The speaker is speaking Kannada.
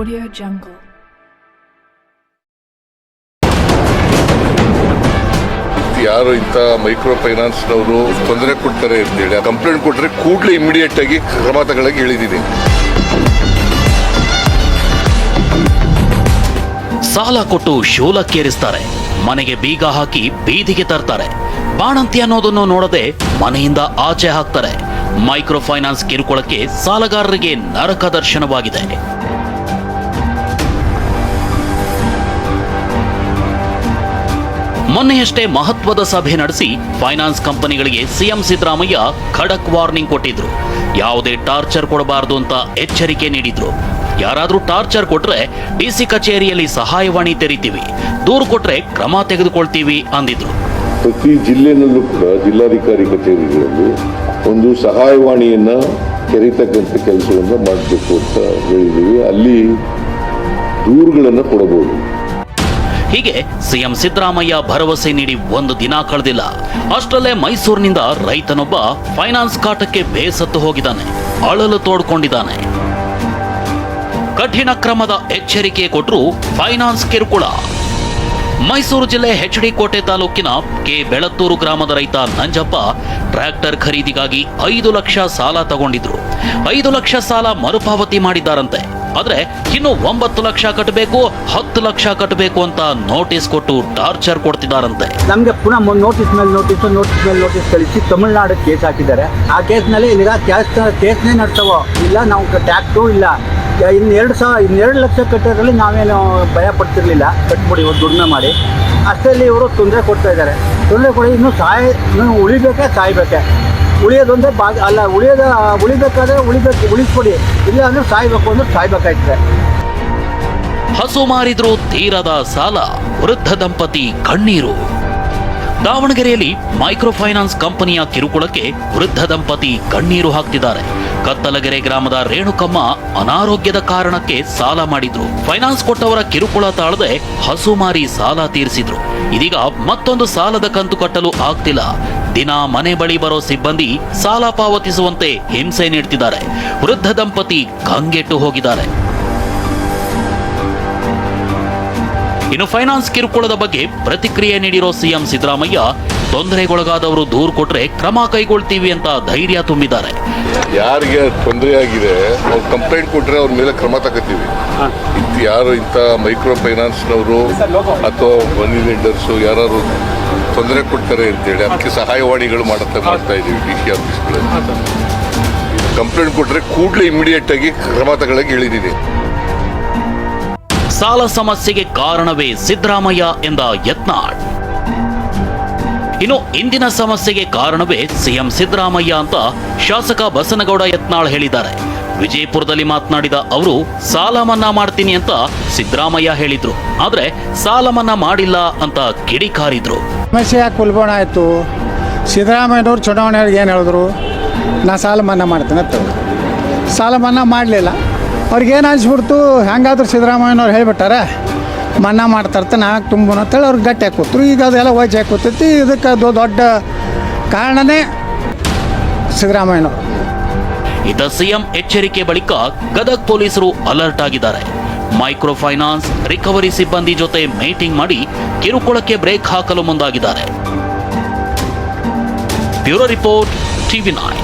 Audio Jungle. ಯಾರು ಇಂತ ಮೈಕ್ರೋ ಫೈನಾನ್ಸ್ನವರು ತೊಂದರೆ ಕೊಡ್ತಾರೆ ಅಂತೇಳಿ ಕಂಪ್ಲೇಂಟ್ ಕೊಟ್ಟರೆ ಕೂಡಲೇ ಇಮಿಡಿಯೇಟ್ ಆಗಿ ಕ್ರಮ ತಗೊಳ್ಳೋಕೆ ಹೇಳಿದ್ದೀನಿ. ಸಾಲ ಕೊಟ್ಟು ಶೂಲಕ್ಕೇರಿಸ್ತಾರೆ. ಮನೆಗೆ ಬೀಗ ಹಾಕಿ ಬೀದಿಗೆ ತರ್ತಾರೆ. ಬಾಣಂತಿ ಅನ್ನೋದನ್ನು ನೋಡದೆ ಮನೆಯಿಂದ ಆಚೆ ಹಾಕ್ತಾರೆ. ಮೈಕ್ರೋ ಫೈನಾನ್ಸ್ ಕಿರುಕುಳಕ್ಕೆ ಸಾಲಗಾರರಿಗೆ ನರಕ ದರ್ಶನವಾಗಿದೆ. ಮೊನ್ನೆಯಷ್ಟೇ ಮಹತ್ವದ ಸಭೆ ನಡೆಸಿ ಫೈನಾನ್ಸ್ ಕಂಪನಿಗಳಿಗೆ ಸಿಎಂ ಸಿದ್ದರಾಮಯ್ಯ ಖಡಕ್ ವಾರ್ನಿಂಗ್ ಕೊಟ್ಟಿದ್ರು. ಯಾವುದೇ ಟಾರ್ಚರ್ ಕೊಡಬಾರದು ಅಂತ ಎಚ್ಚರಿಕೆ ನೀಡಿದ್ರು. ಯಾರಾದರೂ ಟಾರ್ಚರ್ ಕೊಟ್ರೆ ಡಿಸಿ ಕಚೇರಿಯಲ್ಲಿ ಸಹಾಯವಾಣಿ ತೆರಿತೀವಿ. ದೂರು ಕೊಟ್ರೆ ಕ್ರಮ ತೆಗೆದುಕೊಳ್ತೀವಿ ಅಂದಿದ್ರು. ಪ್ರತಿ ಜಿಲ್ಲೆನಲ್ಲೂ ಕೂಡ ಜಿಲ್ಲಾಧಿಕಾರಿ ಕಚೇರಿಗಳಲ್ಲಿ ಒಂದು ಸಹಾಯವಾಣಿಯನ್ನ ತೆರೀತಕ್ಕಂಥ ಕೆಲಸವನ್ನು ಮಾಡಬೇಕು ಅಂತ ಹೇಳಿದ್ದೀವಿ. ಅಲ್ಲಿ ದೂರುಗಳನ್ನು ಕೊಡಬಹುದು. ಹೀಗೆ ಸಿಎಂ ಸಿದ್ದರಾಮಯ್ಯ ಭರವಸೆ ನೀಡಿ ಒಂದು ದಿನ ಕಳೆದಿಲ್ಲ. ಅಷ್ಟರಲ್ಲೇ ಮೈಸೂರಿನಿಂದ ರೈತನೊಬ್ಬ ಫೈನಾನ್ಸ್ ಕಾಟಕ್ಕೆ ಬೇಸತ್ತು ಹೋಗಿದ್ದಾನೆ. ಅಳಲು ತೋಡ್ಕೊಂಡಿದ್ದಾನೆ. ಕಠಿಣ ಕ್ರಮದ ಎಚ್ಚರಿಕೆ ಕೊಟ್ಟರು ಫೈನಾನ್ಸ್ ಕಿರುಕುಳ. ಮೈಸೂರು ಜಿಲ್ಲೆ ಹೆಚ್ಡಿ ಕೋಟೆ ತಾಲೂಕಿನ ಕೆ ಬೆಳತ್ತೂರು ಗ್ರಾಮದ ರೈತ ನಂಜಪ್ಪ ಟ್ರ್ಯಾಕ್ಟರ್ ಖರೀದಿಗಾಗಿ ಐದು ಲಕ್ಷ ಸಾಲ ತಗೊಂಡಿದ್ರು. ಐದು ಲಕ್ಷ ಸಾಲ ಮರುಪಾವತಿ ಮಾಡಿದ್ದಾರಂತೆ. ಆದ್ರೆ ಇನ್ನು ಒಂಬತ್ತು ಲಕ್ಷ ಕಟ್ಟಬೇಕು, ಹತ್ತು ಲಕ್ಷ ಕಟ್ಟಬೇಕು ಅಂತ ನೋಟಿಸ್ ಕೊಟ್ಟು ಟಾರ್ಚರ್ ಕೊಡ್ತಿದ್ದಾರಂತೆ ನಮಗೆ ಪುನಃ ನೋಟಿಸ್ ಮೇಲೆ ನೋಟಿಸ್ ನೋಟಿಸ್ ಮೇಲೆ ನೋಟಿಸ್ ಕಳಿಸಿ ತಮಿಳುನಾಡು ಕೇಸ್ ಹಾಕಿದ್ದಾರೆ. ಆ ಕೇಸ್ನಲ್ಲಿ ಈಗ ಕ್ಯಾಸ್ ಕೇಸ್ನೇ ನಡ್ತಾವ ಇಲ್ಲ, ನಾವು ಟ್ಯಾಕ್ಸು ಇಲ್ಲ. ಇನ್ನೆರಡು ಸಾವಿರ ಇನ್ನೆರಡು ಲಕ್ಷ ಕಟ್ಟೋದ್ರಲ್ಲಿ ನಾವೇನು ಭಯ ಪಡ್ತಿರ್ಲಿಲ್ಲ. ಕಟ್ಬಿಡಿ ಇವತ್ತು ದುಡಿಮೆ ಮಾಡಿ. ಅಷ್ಟರಲ್ಲಿ ಇವರು ತೊಂದರೆ ಕೊಡ್ತಾ ಇದ್ದಾರೆ. ತೊಂದರೆ ಕೊಡಿ, ಇನ್ನು ಸಾಯ ಇನ್ನೂ ಉಳಿಬೇಕೆ, ಸಾಯ್ಬೇಕೆ? ಉಳಿಯೋದೊಂದೇ ಬಾಗ ಅಲ್ಲ, ಉಳಿಯೋದ, ಉಳಿಬೇಕಾದ್ರೆ ಉಳಿಬೇಕು, ಉಳಿಸ್ಕೊಡಿ. ಇಲ್ಲ ಅಂದ್ರೆ ಸಾಯ್ಬೇಕು ಅಂದ್ರೆ ಸಾಯ್ಬೇಕಾಯ್ತದೆ. ಹಸು ಮಾರಿದ್ರು ತೀರದ ಸಾಲ, ವೃದ್ಧ ದಂಪತಿ ಕಣ್ಣೀರು. ದಾವಣಗೆರೆಯಲ್ಲಿ ಮೈಕ್ರೋ ಫೈನಾನ್ಸ್ ಕಂಪನಿಯ ಕಿರುಕುಳಕ್ಕೆ ವೃದ್ಧ ದಂಪತಿ ಕಣ್ಣೀರು ಹಾಕ್ತಿದ್ದಾರೆ. ಕತ್ತಲಗೆರೆ ಗ್ರಾಮದ ರೇಣುಕಮ್ಮ ಅನಾರೋಗ್ಯದ ಕಾರಣಕ್ಕೆ ಸಾಲ ಮಾಡಿದ್ರು. ಫೈನಾನ್ಸ್ ಕೊಟ್ಟವರ ಕಿರುಕುಳ ತಾಳದೆ ಹಸು ಮಾರಿ ಸಾಲ ತೀರಿಸಿದ್ರು. ಇದೀಗ ಮತ್ತೊಂದು ಸಾಲದ ಕಂತು ಕಟ್ಟಲು ಆಗ್ತಿಲ್ಲ. ದಿನ ಮನೆ ಬಳಿ ಬರೋ ಸಿಬ್ಬಂದಿ ಸಾಲ ಪಾವತಿಸುವಂತೆ ಹಿಂಸೆ ನೀಡ್ತಿದ್ದಾರೆ. ವೃದ್ಧ ದಂಪತಿ ಕಂಗೆಟ್ಟು ಹೋಗಿದ್ದಾರೆ. ಇನ್ನು ಫೈನಾನ್ಸ್ ಕಿರುಕುಳದ ಬಗ್ಗೆ ಪ್ರತಿಕ್ರಿಯೆ ನೀಡಿರೋ ಸಿಎಂ ಸಿದ್ದರಾಮಯ್ಯ ತೊಂದರೆಗೊಳಗಾದವರು ದೂರು ಕೊಟ್ರೆ ಕ್ರಮ ಕೈಗೊಳ್ತೀವಿ ಅಂತ ಧೈರ್ಯ ತುಂಬಿದ್ದಾರೆ. ಯಾರಿಗೆ ತೊಂದರೆ ಆಗಿದೆ ಅವ್ರು ಕಂಪ್ಲೇಂಟ್ ಕೊಟ್ಟರೆ ಅವ್ರ ಮೇಲೆ ಕ್ರಮ ತಗೋತೀವಿ. ಇದು ಯಾರು ಇಂಥ ಮೈಕ್ರೋ ಫೈನಾನ್ಸ್ನವರು ಅಥವಾ ಮನಿ ಲೆಂಡರ್ಸು ಯಾರು ತೊಂದರೆ ಕೊಡ್ತಾರೆ ಅಂತೇಳಿ ಅದಕ್ಕೆ ಸಹಾಯವಾಣಿಗಳು ಮಾಡುತ್ತೆ ಮಾಡ್ತಾ ಇದ್ದೀವಿ ಡಿ ಸಿ ಆಫೀಸ್ಗಳಲ್ಲಿ ಕಂಪ್ಲೇಂಟ್ ಕೊಟ್ಟರೆ ಕೂಡಲೇ ಇಮಿಡಿಯೇಟ್ ಆಗಿ ಕ್ರಮ ತಗೊಳ್ಳೋಕೆ ಹೇಳಿದ್ದೀನಿ ಸಾಲ ಸಮಸ್ಯೆಗೆ ಕಾರಣವೇ ಸಿದ್ದರಾಮಯ್ಯ ಎಂದ ಯತ್ನಾಳ್. ಇನ್ನು ಇಂದಿನ ಸಮಸ್ಯೆಗೆ ಕಾರಣವೇ ಸಿಎಂ ಸಿದ್ದರಾಮಯ್ಯ ಅಂತ ಶಾಸಕ ಬಸನಗೌಡ ಯತ್ನಾಳ್ ಹೇಳಿದ್ದಾರೆ. ವಿಜಯಪುರದಲ್ಲಿ ಮಾತನಾಡಿದ ಅವರು, ಸಾಲ ಮನ್ನಾ ಮಾಡ್ತೀನಿ ಅಂತ ಸಿದ್ದರಾಮಯ್ಯ ಹೇಳಿದ್ರು. ಆದ್ರೆ ಸಾಲ ಮನ್ನಾ ಮಾಡಿಲ್ಲ ಅಂತ ಕಿಡಿಕಾರಿದ್ರು ಸಮಸ್ಯೆ ಯಾಕೆ ಉಲ್ಬಣ ಆಯಿತು? ಸಿದ್ದರಾಮಯ್ಯನವ್ರು ಚುನಾವಣೆಯವ್ರಿಗೆ ಏನು ಹೇಳಿದ್ರು? ನಾ ಸಾಲ ಮನ್ನಾ ಮಾಡ್ತೇನೆ ಅಂತ. ಸಾಲ ಮನ್ನಾ ಮಾಡಲಿಲ್ಲ. ಅವ್ರಿಗೇನು ಅನಿಸ್ಬಿಡ್ತು? ಹೆಂಗಾದ್ರೂ ಸಿದ್ದರಾಮಯ್ಯನವ್ರು ಹೇಳ್ಬಿಟ್ಟಾರೆ, ಮನ್ನಾ ಮಾಡ್ತಾರ್ತ ನಾಲ್ಕು ತುಂಬೋಣ ಅಂತೇಳಿ ಅವ್ರಿಗೆ ಗಟ್ಟಿ ಕೂತರು. ಈಗ ಅದೆಲ್ಲ ವಜ್ ಕೂತೈತಿ. ಇದಕ್ಕೆ ಅದು ದೊಡ್ಡ ಕಾರಣನೇ ಸಿದ್ದರಾಮಯ್ಯನವ್ರು. ಇತ ಸಿಎಂ ಎಚ್ಚರಿಕೆ ಬಳಿಕ ಗದಗ್ ಪೊಲೀಸರು ಅಲರ್ಟ್ ಆಗಿದ್ದಾರೆ. ಮೈಕ್ರೋ ಫೈನಾನ್ಸ್ ರಿಕವರಿ ಸಿಬ್ಬಂದಿ ಜೊತೆ ಮೀಟಿಂಗ್ ಮಾಡಿ ಕಿರುಕುಳಕ್ಕೆ ಬ್ರೇಕ್ ಹಾಕಲು ಮುಂದಾಗಿದ್ದಾರೆ. Bureau report TV nine